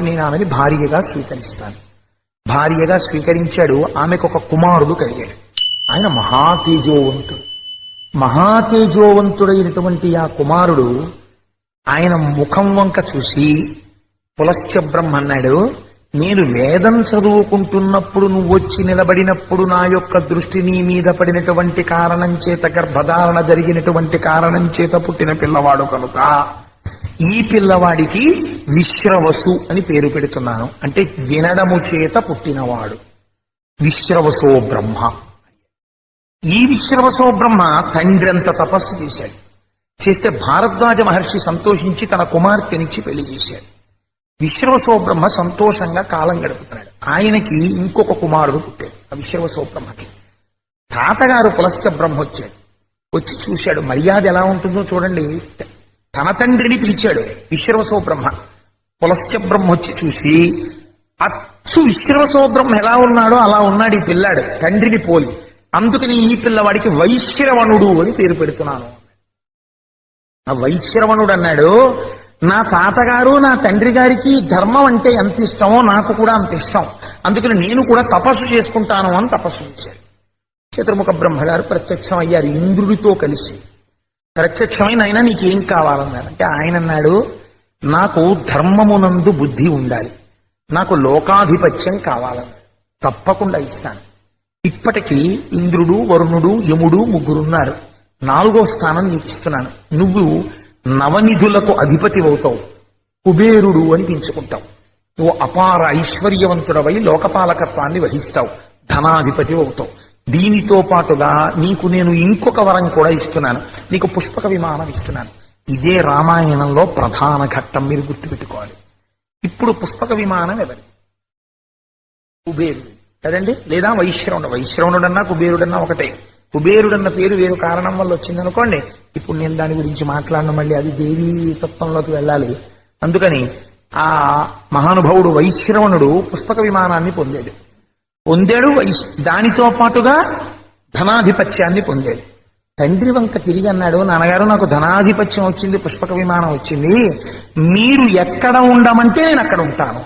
కాబట్టి నేను ఆమెని భార్యగా స్వీకరిస్తాను భార్యగా స్వీకరించాడు ఆమెకు ఒక కుమారుడు కలిగాడు. ఆయన మహాతేజోవంతుడు. మహాతేజోవంతుడైనటువంటి ఆ కుమారుడు ఆయన ముఖం వంక చూసి పులశ్చ బ్రహ్మ అన్నాడు నేను వేదం చదువుకుంటున్నప్పుడు నువ్వు వచ్చి నిలబడినప్పుడు నా యొక్క దృష్టి నీ మీద పడినటువంటి కారణం చేత గర్భధారణ జరిగినటువంటి కారణం చేత పుట్టిన పిల్లవాడు కనుక ఈ పిల్లవాడికి విశ్రవసు అని పేరు పెడుతున్నాను. అంటే వినడము చేత పుట్టినవాడు. విశ్రవసో బ్రహ్మ. ఈ విశ్రవసో బ్రహ్మ అంత తపస్సు చేశాడు. చేస్తే భారద్వాజ మహర్షి సంతోషించి తన కుమార్తెనిచ్చి పెళ్ళి చేశాడు. విశ్రవసో బ్రహ్మ సంతోషంగా కాలం గడుపుతున్నాడు. ఆయనకి ఇంకొక కుమారుడు పుట్టాడు ఆ విశ్రవసో బ్రహ్మకి. తాతగారు పులస్య బ్రహ్మ వచ్చాడు. వచ్చి చూశాడు మర్యాద ఎలా ఉంటుందో చూడండి. తన తండ్రిని పిలిచాడు విశ్రవసో బ్రహ్మ. పులశ్చ బ్రహ్మ వచ్చి చూసి అచ్చు విశ్రవసో బ్రహ్మ ఎలా ఉన్నాడో అలా ఉన్నాడు ఈ పిల్లాడు తండ్రిని పోలి. అందుకని ఈ పిల్లవాడికి వైశ్రవణుడు అని పేరు పెడుతున్నాను. ఆ వైశ్రవణుడు అన్నాడు నా తాతగారు నా తండ్రి గారికి ధర్మం అంటే ఎంత ఇష్టమో నాకు కూడా అంత ఇష్టం. అందుకని నేను కూడా తపస్సు చేసుకుంటాను అని తపస్సు చేశాడు చతుర్ముఖ బ్రహ్మగారు ప్రత్యక్షం అయ్యారు ఇంద్రుడితో కలిసి. ప్రత్యక్షమైన ఆయన నీకేం కావాలన్నారు అంటే ఆయన అన్నాడు నాకు ధర్మమునందు బుద్ధి ఉండాలి. నాకు లోకాధిపత్యం కావాలని తప్పకుండా ఇస్తాను. ఇప్పటికీ ఇంద్రుడు వరుణుడు యముడు ముగ్గురున్నారు. నాలుగో స్థానం నీకు ఇస్తున్నాను. నువ్వు నవనిధులకు అధిపతి అవుతావు. కుబేరుడు అని పెంచుకుంటావు నువ్వు అపార ఐశ్వర్యవంతుడవై లోకపాలకత్వాన్ని వహిస్తావు. ధనాధిపతి అవుతావు. దీనితో పాటుగా నీకు నేను ఇంకొక వరం కూడా ఇస్తున్నాను. నీకు పుష్పక విమానం ఇస్తున్నాను. ఇదే రామాయణంలో ప్రధాన ఘట్టం మీరు గుర్తుపెట్టుకోవాలి. ఇప్పుడు పుష్పక విమానం ఎవరి కుబేరుడు. కదండి? లేదా వైశ్రవణుడు. వైశ్రవణుడన్నా కుబేరుడన్నా ఒకటే. కుబేరుడన్న పేరు వేరు కారణం వల్ల వచ్చింది అనుకోండి ఇప్పుడు నేను దాని గురించి మాట్లాడను మళ్ళీ అది దేవీ తత్వంలోకి వెళ్ళాలి. అందుకని ఆ మహానుభావుడు వైశ్రవణుడు పుస్తక విమానాన్ని పొందాడు. పొందాడు వైశ్ దానితో పాటుగా ధనాధిపత్యాన్ని పొందాడు. తండ్రి వంక తిరిగి అన్నాడు నాన్నగారు నాకు ధనాధిపత్యం వచ్చింది పుష్పక విమానం వచ్చింది. మీరు ఎక్కడ ఉండమంటే నేను అక్కడ ఉంటాను.